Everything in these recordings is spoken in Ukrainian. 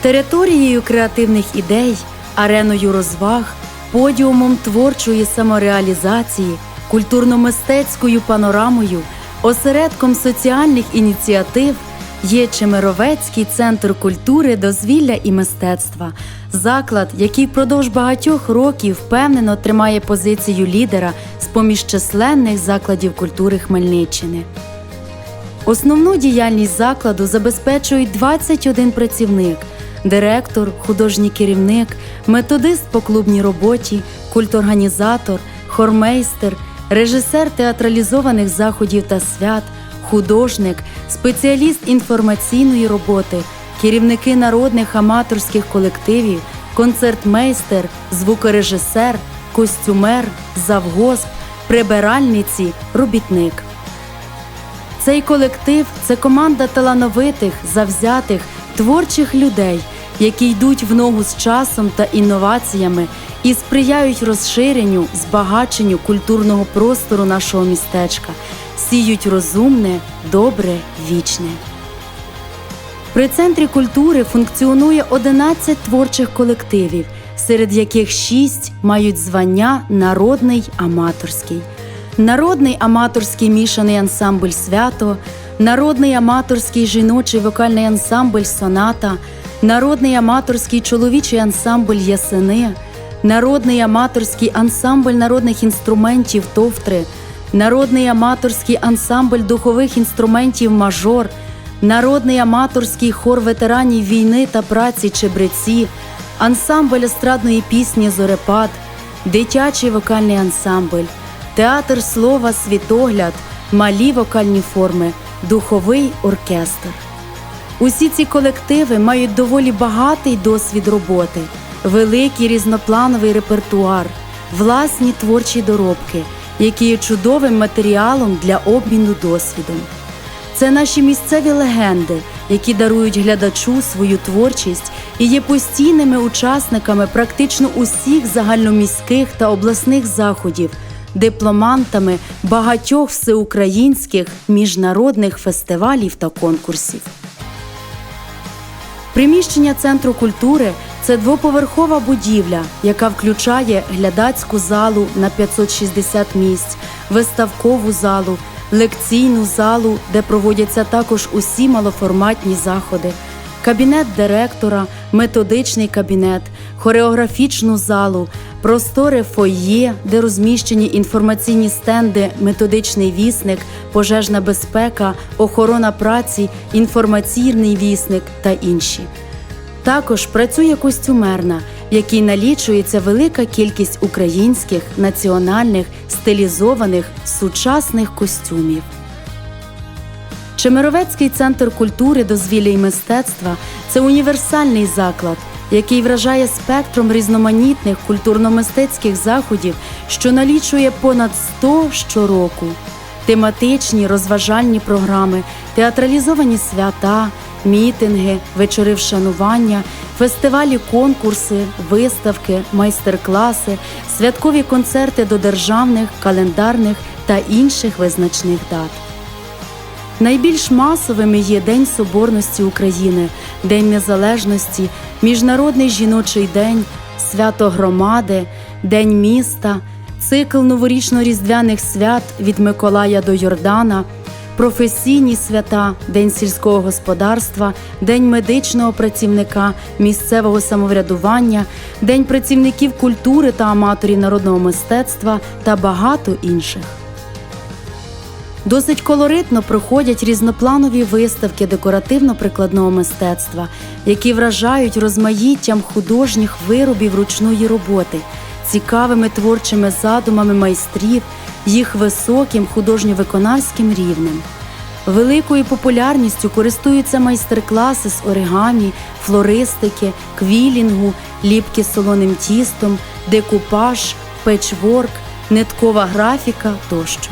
територією креативних ідей, ареною розваг, подіумом творчої самореалізації, культурно-мистецькою панорамою, осередком соціальних ініціатив є Чемеровецький центр культури, дозвілля і мистецтва, заклад, який впродовж багатьох років впевнено тримає позицію лідера з поміж численних закладів культури Хмельниччини. Основну діяльність закладу забезпечують 21 працівник: директор, художній керівник, методист по клубній роботі, культорганізатор, хормейстер, режисер театралізованих заходів та свят, художник, спеціаліст інформаційної роботи, керівники народних аматорських колективів, концертмейстер, звукорежисер, костюмер, завгосп, прибиральниці, робітник. Цей колектив це команда талановитих, завзятих, творчих людей, які йдуть в ногу з часом та інноваціями і сприяють розширенню, збагаченню культурного простору нашого містечка, сіють розумне, добре, вічне. При центрі культури функціонує 11 творчих колективів, серед яких 6 мають звання Народний аматорський. Народний аматорський мішаний ансамбль свято, народний аматорський жіночий вокальний ансамбль соната, народний аматорський чоловічий ансамбль ясени, народний аматорський ансамбль народних інструментів товтри, народний аматорський ансамбль духових інструментів мажор, народний аматорський хор ветеранів війни та праці чебреці, ансамбль естрадної пісні Зорепад, дитячий вокальний ансамбль. Театр слова Світогляд, малі вокальні форми, духовий оркестр. Усі ці колективи мають доволі багатий досвід роботи, великий різноплановий репертуар, власні творчі доробки, які є чудовим матеріалом для обміну досвідом. Це наші місцеві легенди, які дарують глядачу свою творчість і є постійними учасниками практично усіх загальноміських та обласних заходів дипломантами багатьох всеукраїнських міжнародних фестивалів та конкурсів. Приміщення Центру культури це двоповерхова будівля, яка включає глядацьку залу на 560 місць, виставкову залу, лекційну залу, де проводяться також усі малоформатні заходи, кабінет директора, методичний кабінет, хореографічну залу, просторе фойє, де розміщені інформаційні стенди, методичний вісник, пожежна безпека, охорона праці, інформаційний вісник та інші. Також працює костюмерна, в якій налічується велика кількість українських національних стилізованих сучасних костюмів. Чемеровецький центр культури, дозвілля і мистецтва це універсальний заклад, який вражає спектром різноманітних культурно-мистецьких заходів, що налічує понад 100 щороку. Тематичні розважальні програми, театралізовані свята, мітинги, вечори вшанування, фестивалі, конкурси, виставки, майстер-класи, святкові концерти до державних, календарних та інших визначних дат. Найбільш масовими є День Соборності України, День Незалежності, Міжнародний жіночий день, свято громади, День міста, цикл новорічно-різдвяних свят від Миколая до Йордана, професійні свята, День сільського господарства, День медичного працівника, місцевого самоврядування, День працівників культури та аматорів народного мистецтва та багато інших. Досить колоритно проходять різнопланові виставки декоративно-прикладного мистецтва, які вражають розмаїттям художніх виробів ручної роботи, цікавими творчими задумами майстрів, їх високим художньо-виконавським рівнем. Великою популярністю користуються майстер-класи з оригамі, флористики, квілінгу, ліпки з солоним тістом, декупаж, печворк, ниткова графіка тощо.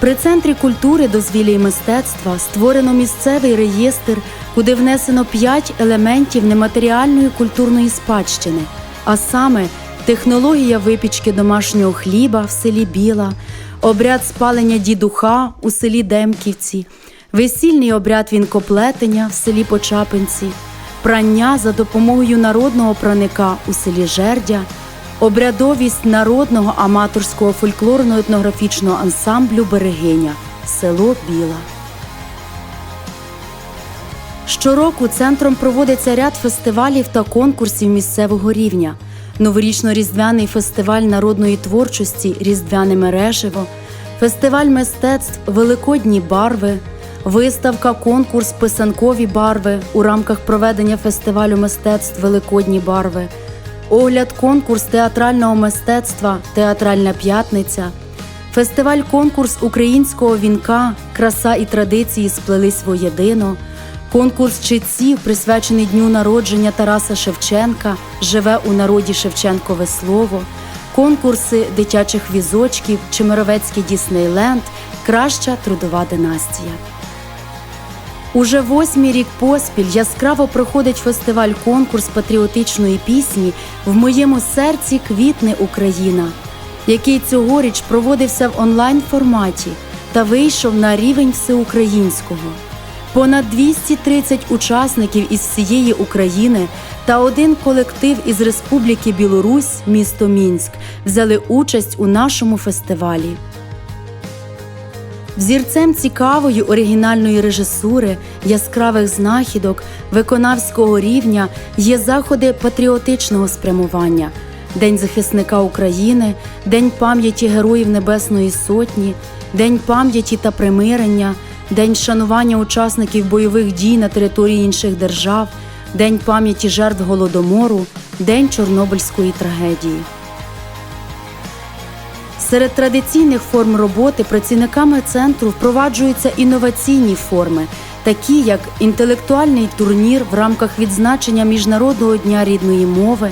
При центрі культури, дозвілля і мистецтва створено місцевий реєстр, куди внесено п'ять елементів нематеріальної культурної спадщини, а саме технологія випічки домашнього хліба в селі Біла, обряд спалення дідуха у селі Демківці, весільний обряд вінкоплетення в селі Почапинці, прання за допомогою народного праника у селі Жердя, обрядовість народного аматорського фольклорно-етнографічного ансамблю Берегиня, село Біла. Щороку центром проводиться ряд фестивалів та конкурсів місцевого рівня. Новорічно-різдвяний фестиваль народної творчості Різдвяне мереживо, фестиваль мистецтв Великодні барви, виставка конкурс Писанкові барви у рамках проведення фестивалю мистецтв Великодні барви, огляд конкурс театрального мистецтва Театральна п'ятниця, фестиваль конкурс українського вінка Краса і традиції сплелись воєдино. Конкурс читців, присвячений дню народження Тараса Шевченка, живе у народі Шевченкове слово, конкурси дитячих візочків, Чемеровецький Діснейленд, Краща трудова династія. Уже восьмий рік поспіль яскраво проходить фестиваль конкурс патріотичної пісні В моєму серці квітне Україна, який цьогоріч проводився в онлайн форматі та вийшов на рівень всеукраїнського. Понад 230 учасників із всієї України та один колектив із Республіки Білорусь, місто Мінськ, взяли участь у нашому фестивалі. Взірцем цікавої оригінальної режисури, яскравих знахідок, виконавського рівня є заходи патріотичного спрямування, День захисника України, День пам'яті Героїв Небесної Сотні, День пам'яті та примирення, День шанування учасників бойових дій на території інших держав, День пам'яті жертв Голодомору, День Чорнобильської трагедії. Серед традиційних форм роботи працівниками центру впроваджуються інноваційні форми, такі як інтелектуальний турнір в рамках відзначення Міжнародного дня рідної мови,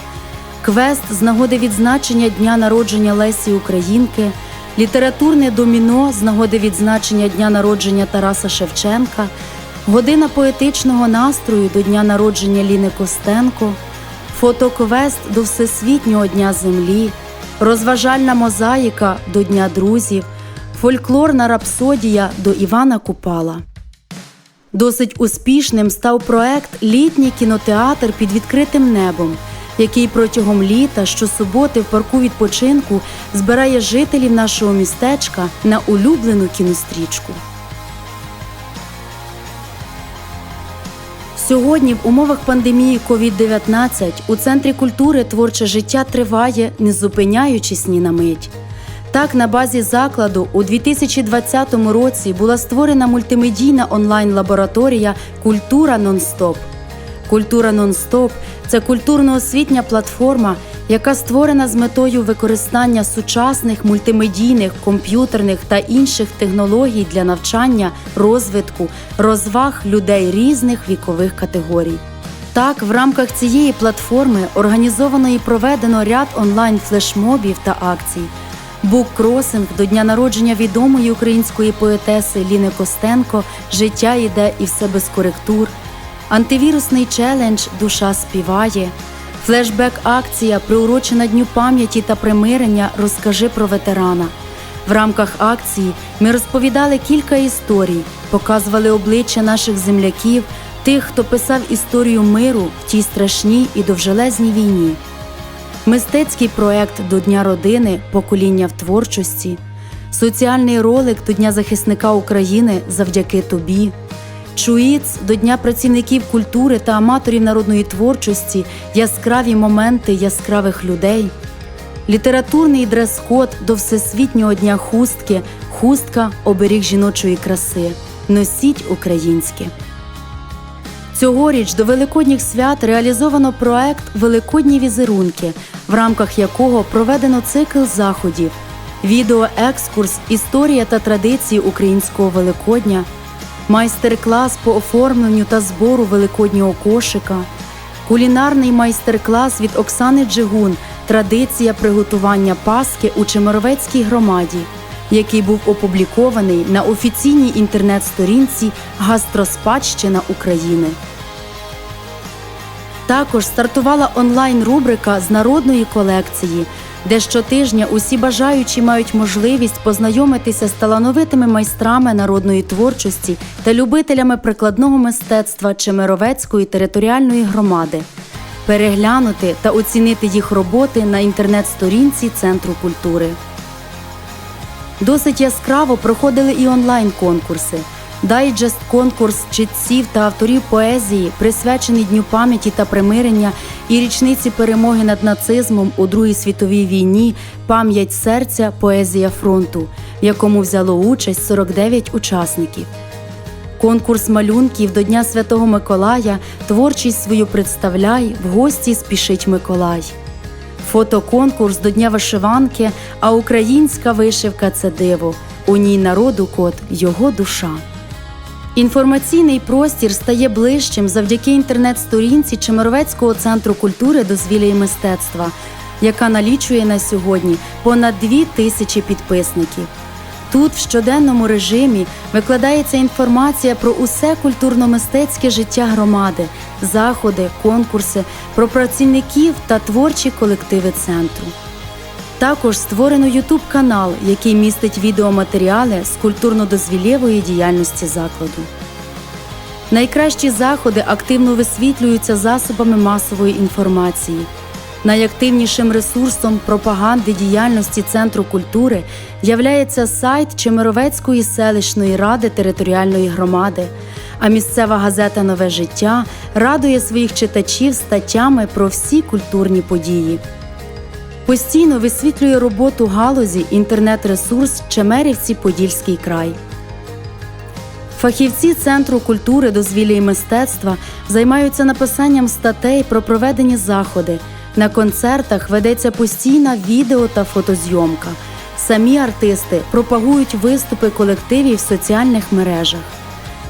квест з нагоди відзначення дня народження Лесі Українки, літературне доміно з нагоди відзначення дня народження Тараса Шевченка, година поетичного настрою до дня народження Ліни Костенко, фотоквест до Всесвітнього дня землі розважальна мозаїка до Дня друзів, фольклорна рапсодія до Івана Купала. Досить успішним став проект Літній кінотеатр під відкритим небом, який протягом літа щосуботи в парку відпочинку збирає жителів нашого містечка на улюблену кінострічку. Сьогодні, в умовах пандемії COVID-19 у центрі культури творче життя триває, не зупиняючись ні на мить. Так, на базі закладу у 2020 році була створена мультимедійна онлайн-лабораторія Культура нонстоп. Культура нонстоп це культурно-освітня платформа, яка створена з метою використання сучасних мультимедійних, комп'ютерних та інших технологій для навчання, розвитку, розваг людей різних вікових категорій. Так, в рамках цієї платформи організовано і проведено ряд онлайн флешмобів та акцій. Буккросинг до дня народження відомої української поетеси Ліни Костенко Життя йде і все без коректур, антивірусний челендж Душа співає, флешбек-акція, приурочена Дню пам'яті та примирення Розкажи про ветерана. В рамках акції ми розповідали кілька історій, показували обличчя наших земляків, тих, хто писав історію миру в тій страшній і довжелезній війні. Мистецький проект до Дня родини Покоління в творчості, соціальний ролик до Дня захисника України завдяки тобі, Чуїц до Дня працівників культури та аматорів народної творчості, яскраві моменти яскравих людей, літературний дрес-код до Всесвітнього дня хустки, хустка оберіг жіночої краси. Носіть українське. Цьогоріч до Великодніх свят реалізовано проект Великодні візерунки, в рамках якого проведено цикл заходів, відеоекскурс, історія та традиції українського Великодня, майстер-клас по оформленню та збору великоднього кошика, кулінарний майстер-клас від Оксани Джигун Традиція приготування Паски у Чемеровецькій громаді, який був опублікований на офіційній інтернет-сторінці Гастроспадщина України. Також стартувала онлайн-рубрика з народної колекції де щотижня усі бажаючі мають можливість познайомитися з талановитими майстрами народної творчості та любителями прикладного мистецтва Чемеровецької територіальної громади, переглянути та оцінити їх роботи на інтернет-сторінці Центру культури. Досить яскраво проходили і онлайн-конкурси. Дайджест конкурс читців та авторів поезії, присвячений Дню пам'яті та примирення і річниці перемоги над нацизмом у Другій світовій війні Пам'ять серця, поезія фронту, в якому взяло участь 49 учасників. Конкурс малюнків до Дня Святого Миколая творчість свою представляй, в гості спішить Миколай. Фотоконкурс до Дня вишиванки, а українська вишивка це диво. У ній народу кот його душа. Інформаційний простір стає ближчим завдяки інтернет-сторінці Чемеровецького центру культури, дозвілля і мистецтва, яка налічує на сьогодні понад дві тисячі підписників. Тут в щоденному режимі викладається інформація про усе культурно-мистецьке життя громади, заходи, конкурси, про працівників та творчі колективи центру. Також створено ютуб канал, який містить відеоматеріали з культурно-дозвілєвої діяльності закладу. Найкращі заходи активно висвітлюються засобами масової інформації. Найактивнішим ресурсом пропаганди діяльності Центру культури являється сайт Чемеровецької селищної ради територіальної громади, а місцева газета Нове життя радує своїх читачів статтями про всі культурні події. Постійно висвітлює роботу галузі інтернет-ресурс Чемерівці Подільський край. Фахівці Центру культури, дозвілля і мистецтва займаються написанням статей про проведені заходи. На концертах ведеться постійна відео та фотозйомка. Самі артисти пропагують виступи колективів в соціальних мережах.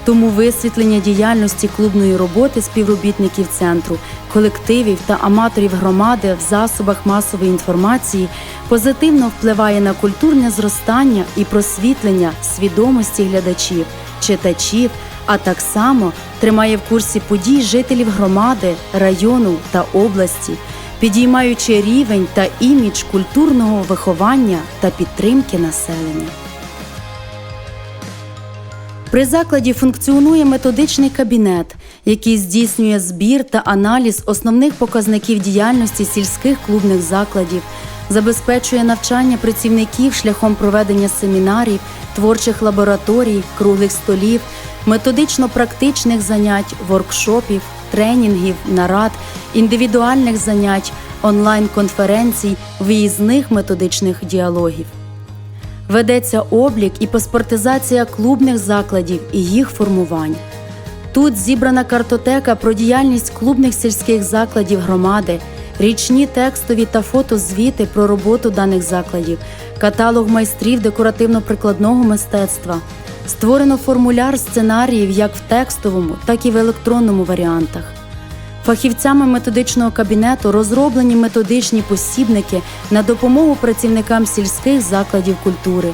Тому висвітлення діяльності клубної роботи співробітників центру, колективів та аматорів громади в засобах масової інформації позитивно впливає на культурне зростання і просвітлення свідомості глядачів, читачів, а так само тримає в курсі подій жителів громади, району та області, підіймаючи рівень та імідж культурного виховання та підтримки населення. При закладі функціонує методичний кабінет, який здійснює збір та аналіз основних показників діяльності сільських клубних закладів, забезпечує навчання працівників шляхом проведення семінарів, творчих лабораторій, круглих столів, методично-практичних занять, воркшопів, тренінгів, нарад, індивідуальних занять, онлайн-конференцій, виїзних методичних діалогів. Ведеться облік і паспортизація клубних закладів і їх формувань. Тут зібрана картотека про діяльність клубних сільських закладів громади, річні текстові та фотозвіти про роботу даних закладів, каталог майстрів декоративно-прикладного мистецтва. Створено формуляр сценаріїв як в текстовому, так і в електронному варіантах. Фахівцями методичного кабінету розроблені методичні посібники на допомогу працівникам сільських закладів культури,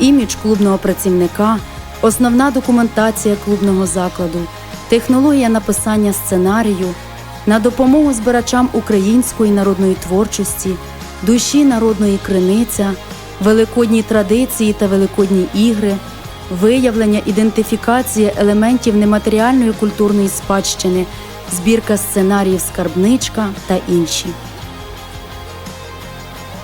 імідж клубного працівника, основна документація клубного закладу, технологія написання сценарію, на допомогу збирачам української народної творчості, душі народної криниця, великодні традиції та великодні ігри, виявлення ідентифікація елементів нематеріальної культурної спадщини збірка сценаріїв Скарбничка та інші.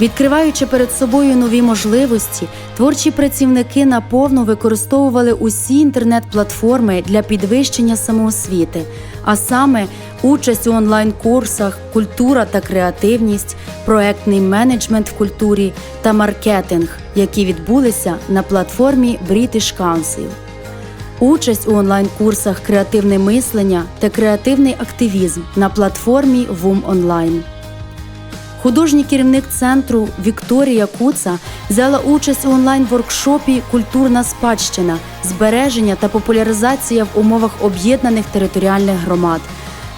Відкриваючи перед собою нові можливості, творчі працівники наповну використовували усі інтернет-платформи для підвищення самоосвіти, а саме участь у онлайн-курсах, культура та креативність, проектний менеджмент в культурі та маркетинг, які відбулися на платформі British Council участь у онлайн-курсах Креативне мислення та креативний активізм на платформі ВУМ Онлайн. Художній керівник центру Вікторія Куца взяла участь у онлайн-воркшопі Культурна спадщина, збереження та популяризація в умовах об'єднаних територіальних громад.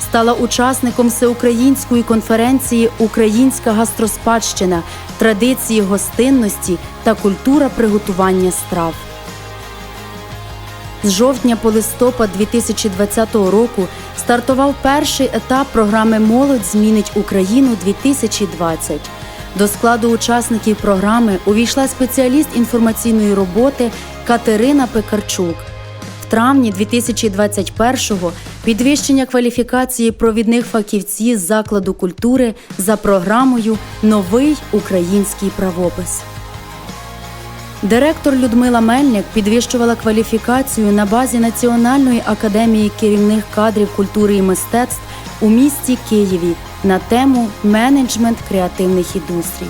Стала учасником всеукраїнської конференції Українська гастроспадщина, традиції гостинності та культура приготування страв. З жовтня по листопад 2020 року стартував перший етап програми Молодь змінить Україну 2020 До складу учасників програми увійшла спеціаліст інформаційної роботи Катерина Пекарчук. В травні 2021-го підвищення кваліфікації провідних фахівців з закладу культури за програмою Новий український правопис. Директор Людмила Мельник підвищувала кваліфікацію на базі Національної академії керівних кадрів культури і мистецтв у місті Києві на тему менеджмент креативних індустрій.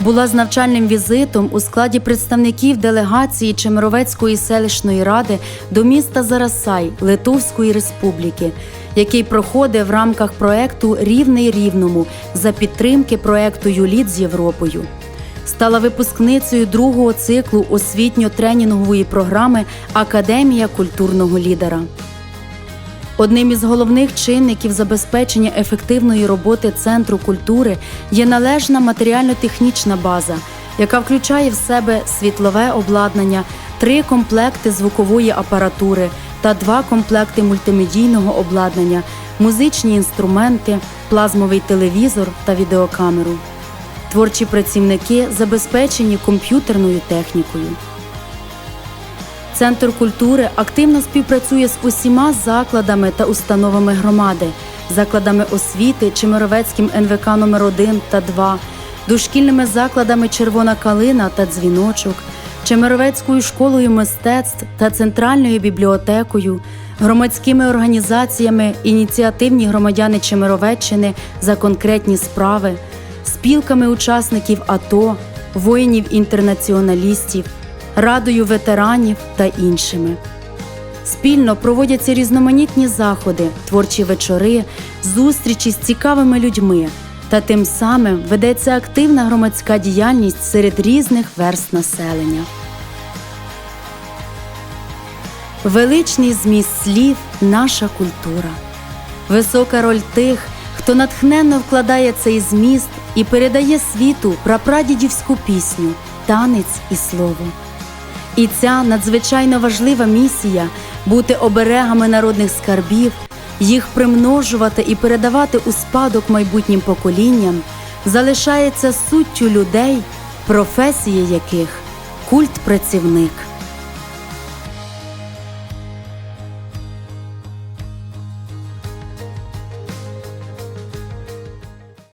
Була з навчальним візитом у складі представників делегації Чемеровецької селищної ради до міста Зарасай Литовської Республіки, який проходить в рамках проекту Рівний рівному за підтримки проекту Юліт з Європою стала випускницею другого циклу освітньо-тренінгової програми Академія культурного лідера. Одним із головних чинників забезпечення ефективної роботи Центру культури є належна матеріально-технічна база, яка включає в себе світлове обладнання, три комплекти звукової апаратури та два комплекти мультимедійного обладнання, музичні інструменти, плазмовий телевізор та відеокамеру. Творчі працівники забезпечені комп'ютерною технікою. Центр культури активно співпрацює з усіма закладами та установами громади, закладами освіти Чемеровецьким НВК номер 1 та 2, дошкільними закладами Червона калина та дзвіночок, Чемеровецькою школою мистецтв та центральною бібліотекою, громадськими організаціями Ініціативні громадяни Чемеровеччини за конкретні справи, спілками учасників АТО, воїнів-інтернаціоналістів, радою ветеранів та іншими. Спільно проводяться різноманітні заходи, творчі вечори, зустрічі з цікавими людьми, та тим самим ведеться активна громадська діяльність серед різних верст населення. Величний зміст слів наша культура. Висока роль тих, хто натхненно вкладає цей зміст і передає світу прапрадідівську пісню, танець і слово. І ця надзвичайно важлива місія бути оберегами народних скарбів, їх примножувати і передавати у спадок майбутнім поколінням, залишається суттю людей, професії яких культ працівник.